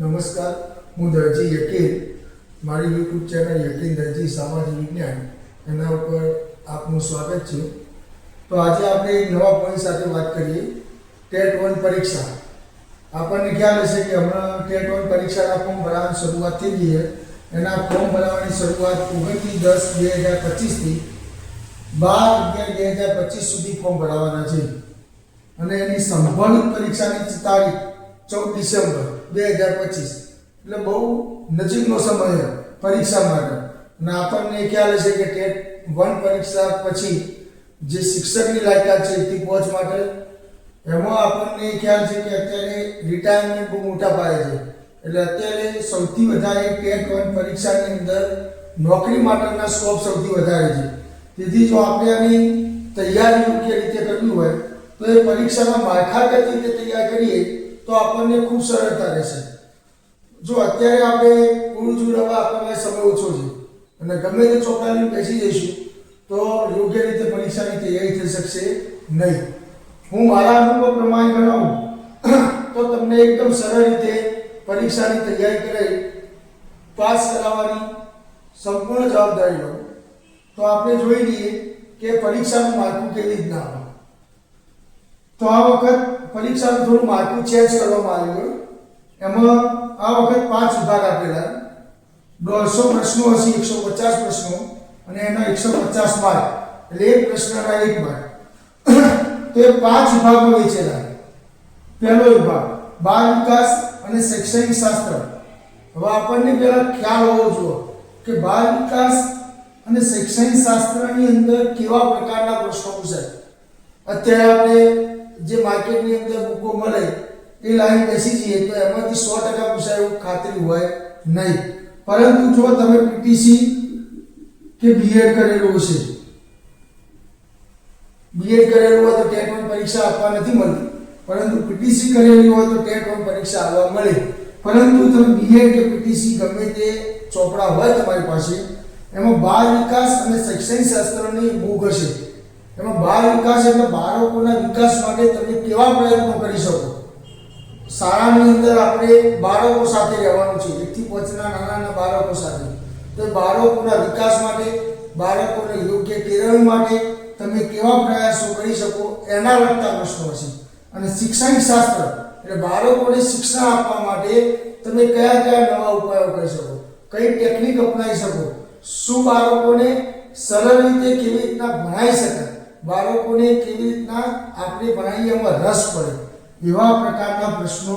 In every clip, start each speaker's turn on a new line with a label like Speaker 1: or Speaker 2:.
Speaker 1: નમસ્કાર. હું દરજી યકીન. મારી યુટ્યુબ ચેનલ યકીન દરજી સામાજિક વિજ્ઞાન. એના ઉપર આપનું સ્વાગત છે. તો આજે આપણે એક નવા પોઈન્ટ સાથે વાત કરીએ. ટેટ વન પરીક્ષા. આપણને ખ્યાલ હશે કે હમણાં ટેટ વન પરીક્ષાના ફોર્મ ભરવાની શરૂઆત થઈ ગઈ છે. એના ફોર્મ ભરવાની શરૂઆત ઓગણત્રીસ દસ બે હજાર પચીસથી બાર અગિયાર બે હજાર પચીસ સુધી ફોર્મ ભરાવાના છે. અને એની સંભવિત પરીક્ષાની તારીખ ચૌદ ડિસેમ્બર. બે હજાર પચીસ. એટલે બહુ નજીકનો સમય પરીક્ષા માટે. અને આપણને ખ્યાલ હશે કે ટેટ વન પરીક્ષા પછી જે શિક્ષકની લાયકાત છે તે પહોંચ માટે, એમાં આપણને ખ્યાલ છે કે અત્યારે રિટાયરમેન્ટ બહુ મોટા પાયે છે. એટલે અત્યારે સૌથી વધારે ટેટ વન પરીક્ષાની અંદર નોકરી માટેના સ્કોપ સૌથી વધારે છે. તેથી જો આપણે આની તૈયારી યોગ્ય રીતે કરવી હોય, તો એ પરીક્ષામાં માળખાગત રીતે તૈયાર કરીએ તો આપણને ખૂબ સરળતા રહેશે. જો અત્યારે આપણે પૂરું જુડવા આપણને સમય ઓછો છે અને ગમે તે ચોપડાની બેસી જઈશું, તો યોગ્ય રીતે પરીક્ષાની તૈયારી થઈ શકશે નહીં. હું મારા અનુભવ પ્રમાણે ગણાવું, તો તમને એકદમ સરળ રીતે પરીક્ષાની તૈયારી કરાવી, પાસ કરાવવાની સંપૂર્ણ જવાબદારી લો તો આપણે જોઈ લઈએ કે પરીક્ષાનું માળખું કેવી રીતના આવે તો આ વખત પરીક્ષાનું થોડું માળખું ચેન્જ કરવામાં આવ્યું એમાં આ વખત પાંચ વિભાગ આપેલા. દોઢસો પ્રશ્નો હશે, એકસો પચાસ પ્રશ્નો, અને એના એકસો પચાસ માર્ક એટલે એક પ્રશ્નના એક માર્ક તો એ પાંચ વિભાગમાં વેચેલા પહેલો વિભાગ, બાળ વિકાસ અને શૈક્ષણિક શાસ્ત્ર. હવે આપણને પહેલા ખ્યાલ હોવો જોઈએ કે બાળ વિકાસ અને શૈક્ષણિક શાસ્ત્રની અંદર કેવા પ્રકારના પ્રશ્નો પૂછાય. અત્યારે આપણે જે માર્કેટની અંદર બુકો મળે, એ લાઈન બેસી જઈએ તો એમાંથી સો ટકા પૂછાય એવું ખાતરી હોય નહીં. પરંતુ જો તમે પીટીસી કે બીએડ કરેલું હશે બીએડ કરેલું હોય તો ટેટ વન પરીક્ષા આપવા નથી મળતી. પરંતુ પીટીસી કરેલી હોય તો ટેટ વન પરીક્ષા આવવા મળે. પરંતુ તમે બીએડ કે પીટીસી ગમે તે ચોપડા હોય તમારી પાસે, એમાં બાળ વિકાસ અને શૈક્ષણિક શાસ્ત્રની બુક હશે. એમાં બાળ વિકાસ એટલે બાળકોના વિકાસ માટે તમે કેવા પ્રયત્નો કરી શકો? શાળાની અંદર આપણે બાળકો સાથે રહેવાનું છે એકથી પાંચના નાના નાના બાળકો સાથે. તો બાળકોના વિકાસ માટે, બાળકોને યોગ્ય કેળવણી માટે તમે કેવા પ્રયાસો કરી શકો એના લગતા પ્રશ્નો હશે અને શિક્ષણ શાસ્ત્ર એટલે બાળકોને શિક્ષણ આપવા માટે તમે કયા કયા નવા ઉપાયો કરી શકો? કઈ ટેકનિક અપનાવી શકો? શું બાળકોને સરળ રીતે કેવી રીતના ભણાવી શકાય? બાળકોને કેવી રીતના આપણે ભણાવીએમાં રસ પડે, એવા પ્રકારના પ્રશ્નો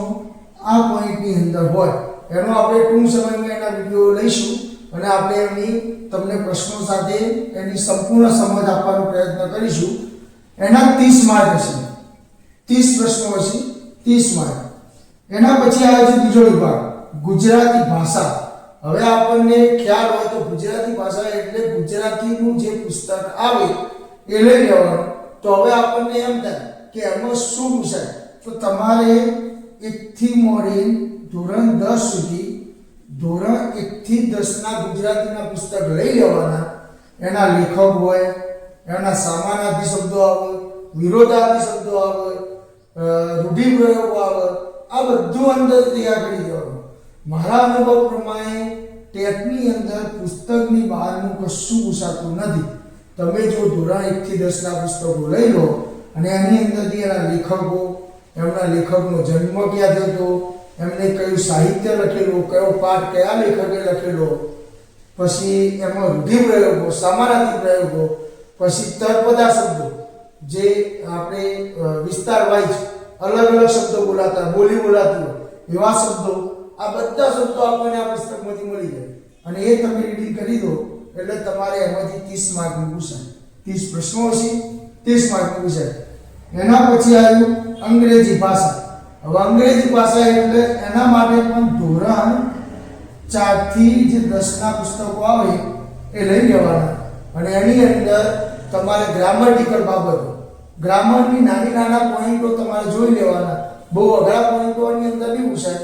Speaker 1: આ પોઈન્ટની અંદર હોય. એનો આપણે ટૂંક સમયમાં એના વીડિયો લઈશું અને આપણે એની તમને પ્રશ્નો સાથે એની સંપૂર્ણ સમજ આપવાનો પ્રયત્ન કરીશું. એના ત્રીસ માર્ક હશે. ત્રીસ પ્રશ્નો હશે. ત્રીસ માર્ક. એના પછી આવે છે બીજો વિભાગ, ગુજરાતી ભાષા. હવે આપણને ખ્યાલ હોય તો ગુજરાતી ભાષા એટલે ગુજરાતીનું જે પુસ્તક આવે એ લઈ લેવાનું. તો હવે આપણને એમ થાય કે એમાં શું પૂછાય તો તમારે એકથી મોડી ધોરણ દસ સુધી ધોરણ એકથી દસના ગુજરાતીના પુસ્તક લઈ લેવાના. એના લેખક હોય, એના સામાનાર્થી શબ્દો આવે, વિરોધાર્થી શબ્દો આવે રૂઢિપ્રયોગો આવે, આ બધું અંદર તૈયાર કરી દેવાનું મારા અનુભવ પ્રમાણે ટેટની અંદર પુસ્તકની બહારનું કશું પૂછાતું નથી. તમે જો ધોરણ એકથી દસના પુસ્તકો લઈ લો અને એની અંદરથી એના લેખકો, એમના લેખકનો જન્મ ક્યાં થયો એમને કયું સાહિત્ય લખેલું, કયો પાઠ કયા લેખકે લખેલો, પછી એમાં રૂઢિપ્રયોગો સામાનાથી પ્રયોગો, પછી તળપદા શબ્દો, જે આપણે વિસ્તાર વાઇઝ અલગ અલગ શબ્દો બોલાતા, બોલી બોલાતી એવા શબ્દો, આ બધા શબ્દો આપણને આ પુસ્તકમાંથી મળી જાય. અને એ તમે રીડિંગ કરી દો એટલે તમારે એમાંથી ત્રીસ માર્કનું પૂછાય ત્રીસ પ્રશ્નો હશે ત્રીસ માર્કનું પૂછાય એના પછી આવ્યું અંગ્રેજી ભાષા. હવે અંગ્રેજી ભાષા એટલે એના માટે પણ ધોરણ ચારથી જે દસના પુસ્તકો આવે એ લઈ લેવાના. અને એની અંદર તમારે ગ્રામટિકલ બાબતો. ગ્રામરની નાની નાના પોઈન્ટો તમારે જોઈ લેવાના. બહુ અઘરા પોઈન્ટોની અંદર નહીં પૂછાય.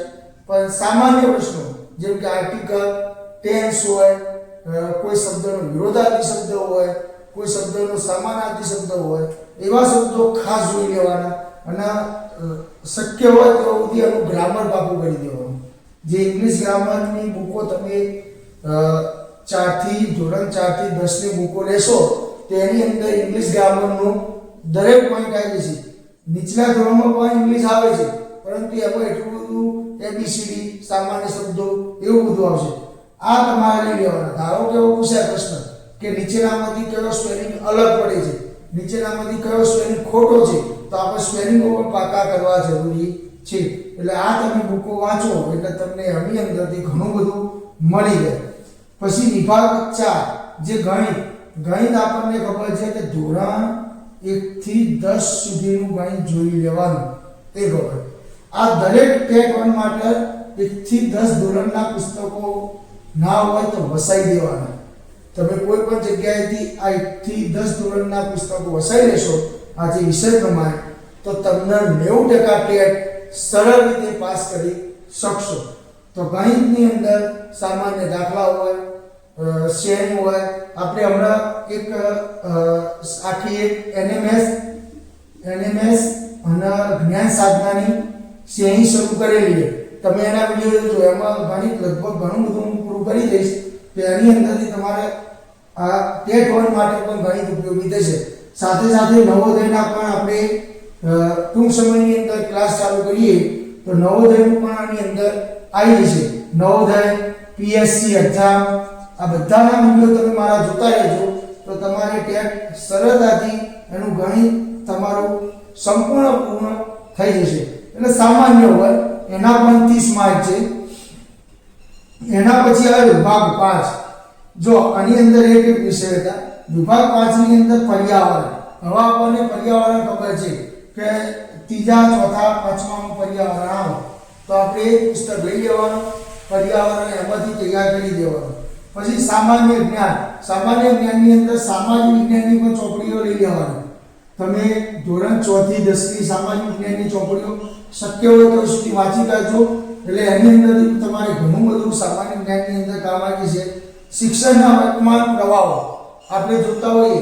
Speaker 1: પણ સામાન્ય પ્રશ્નો, જેમ કે આર્ટિકલ, ટેન્સ હોય કોઈ શબ્દનો વિરોધાર્થી શબ્દ હોય, કોઈ શબ્દનો સમાનાર્થી શબ્દ હોય, એવા શબ્દો ખાસ જોઈ લેવાના. અને શક્ય હોય તો સુધી એનું ગ્રામર પાકું કરી દેવાનું. જે ઇંગ્લિશ ગ્રામરની બુકો તમે ચારથી, ધોરણ ચારથી દસની બુકો લેશો તેની અંદર ઇંગ્લિશ ગ્રામરનું દરેક પોઈન્ટ આવી છે નીચલા ધોરણમાં પણ ઇંગ્લિશ આવે છે, પરંતુ એમાં એટલું બધું એબીસીડી સામાન્ય શબ્દો એવું બધું આવશે. આ તમારે લઈ લેવાના ધારો કે એવો પૂછાય પ્રશ્ન કે નીચેનામાંથી કયો સ્પેલિંગ અલગ પડે છે? નીચેનામાંથી કયો સ્પેલિંગ ખોટો છે? તો આપણે સ્પેલિંગો પણ પાકા કરવા જરૂરી છે. એટલે આ તમે બુકો વાંચો, એટલે તમને એની અંદરથી ઘણું બધું મળી જાય પછી વિભાગ ચાર, જે ગણિત. ગણિત આપણને ખબર છે કે ધોરણ એક થી દસ સુધીનું ગણિત જોઈ લેવાનું એ ખબર આ દરેક ટેક વન માટે એક થી દસ ધોરણના પુસ્તકો ના હોય તો વસાઈ દેવાના. તમે કોઈ પણ જગ્યાએથી આ એક દસ ધોરણના પુસ્તકો વસાઈ લેશો આજે વિષય પ્રમાણે, તો તમને નેવું ટકા ટેટ સરળ રીતે પાસ કરી શકશો. તો ગણિતની અંદર સામાન્ય દાખલા હોય શ્રેણી હોય, આપણે હમણાં એક આખી એક એનએમએસ એનએમએસ અને જ્ઞાન સાધનાની શ્રેણી શરૂ કરેલી છે. તમે એના વીડિયો જોજો. એમાં ઘણી લગભગ ઘણું બધું હું પૂરું કરી દઈશ. તો એની અંદરથી તમારે આ ટેટ વન માટે પણ ઘણી ઉપયોગી થશે. સાથે સાથે નવોદયના પણ આપણે ટૂંક સમયની અંદર ક્લાસ ચાલુ કરીએ, તો નવોદયનું પણ આની અંદર આવી જશે. નવોદય, પીએસસી એક્ઝામ આ બધાના વીડિયો તમે મારા જોતા રહેજો. તો તમારે ટેટ સરળતાથી એનું ગણિત તમારું સંપૂર્ણ પૂર્ણ થઈ જશે. એટલે સામાન્ય હોય એના પણ 30 માર્ક છે. એના પછી આવે વિભાગ પાંચ. જો આની અંદર એક વિષય હતા, વિભાગ પાંચની અંદર પર્યાવરણ. હવે આપણને પર્યાવરણ ખબર છે કે ત્રીજા, ચોથા પાંચમામાં પર્યાવરણ આવે. તો આપણે એક પુસ્તક લઈ લેવાનું. પર્યાવરણ એમાંથી તૈયાર કરી દેવાનું. પછી સામાન્ય જ્ઞાન. સામાન્ય જ્ઞાનની અંદર સામાજિક વિજ્ઞાનની પણ ચોપડીઓ લઈ લેવાની. તમે ધોરણ ચોથી દસની સામાજિક વિજ્ઞાનની ચોપડીઓ શક્ય હોય તો સુધી વાંચી કાઢજો. એટલે એની અંદર તમારે ઘણું બધું સામાન્ય જ્ઞાનની અંદર કામ આવી છે. શિક્ષણના વર્તમાન પ્રવાહો. આપણે જોતા હોઈએ,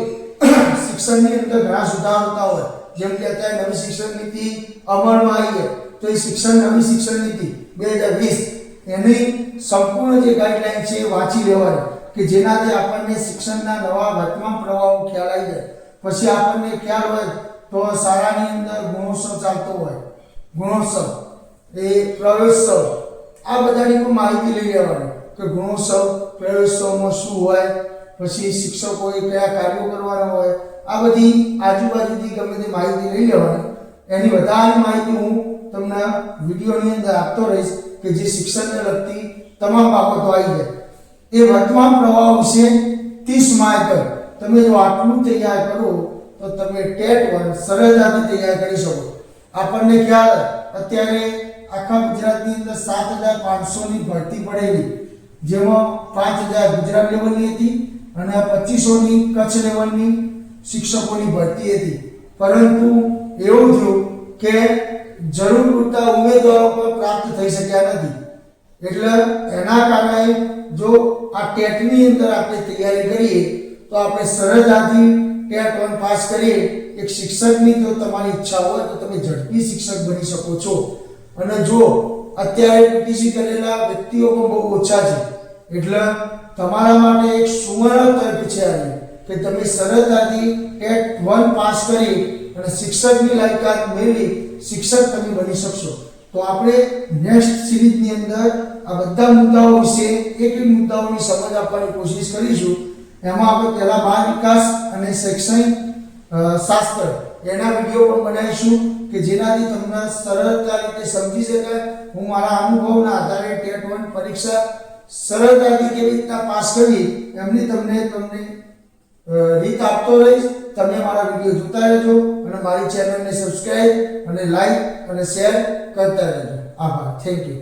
Speaker 1: શિક્ષણની અંદર ઘણા સુધાર થતા હોય. જેમ કે અત્યારે નવી શિક્ષણ નીતિ અમલમાં આવી છે. તો એ શિક્ષણ, નવી શિક્ષણ નીતિ બે હજાર વીસ, એની સંપૂર્ણ જે ગાઈડલાઈન છે એ વાંચી લેવાની, કે જેનાથી આપણને શિક્ષણના નવા વર્તમાન પ્રવાહો ખ્યાલ આવી જાય. પછી આપણને ખ્યાલ હોય તો શાળાની અંદર ગુણોત્સવ ચાલતો હોય. ગુણોત્સવ એ પ્રવેશોત્સવ. આ બધાની પણ માહિતી લઈ લેવાની કે ગુણોત્સવ પ્રવેશોત્સવમાં શું હોય, પછી શિક્ષકોએ કયા કાર્યો કરવાના હોય, આ બધી આજુબાજુથી ગમે તે માહિતી લઈ લેવાની. એની વધારે માહિતી હું તમને વિડીયોની અંદર આપતો રહીશ કે જે શિક્ષણને લગતી તમામ બાબતો આવી જાય. એ વર્તમાન પ્રવાહ વિશે 30 માર્ક તમે જો આટલું તૈયાર કરો, તો તમે ટેટ વન સરળતાથી તૈયાર કરી શકો. આપણને ખ્યાલ, અત્યારે આખા ગુજરાતની અંદર સાત હજાર પાંચસોની ભરતી પડેલી, જેમાં પાંચ હજાર ગુજરાત લેવલની હતી અને પચીસોની કચ્છ લેવલની શિક્ષકોની ભરતી હતી. પરંતુ એવું થયું કે જરૂર પૂરતા ઉમેદવારો પણ પ્રાપ્ત થઈ શક્યા નથી. એટલે એના કારણે જો આ ટેટની અંદર આપણે તૈયારી કરીએ તો આપણે સરળતાથી ટેટ વન પાસ કરીએ. એક શિક્ષકની જો તમારી ઈચ્છા હોય તો તમે ઝડપી શિક્ષક બની શકો છો. અને જો અત્યારે પીટીસી કરેલા વ્યક્તિઓ પણ બહુ ઓછા છે, એટલે તમારા માટે એક સુવર્ણ તક છે આજે કે તમે સરળતાથી ટેટ વન પાસ કરી અને શિક્ષકની લાયકાત મેળવી શિક્ષક તમે બની શકશો. તો આપણે નેક્સ્ટ સિરીઝની અંદર આ બધા મુદ્દાઓ વિશે એક એક મુદ્દાઓની સમજ આપવાની કોશિશ કરીશું. એમાં આપણે પહેલા બાળ વિકાસ અને શૈક્ષણિક શાસ્ત્ર એના વીડિયો પણ બનાવીશું કે જેનાથી તમને સરળતા રીતે સમજી શકાય. હું મારા અનુભવના આધારે ટેટ વન પરીક્ષા સરળતાથી કેવી રીતના પાસ કરવી એમની તમને તમને રીત આપતો રહીશ. તમે મારા વીડિયો જોતા રહેજો અને મારી ચેનલને સબસ્ક્રાઇબ અને લાઈક અને શેર કરતા રહેજો. આભાર. Thank you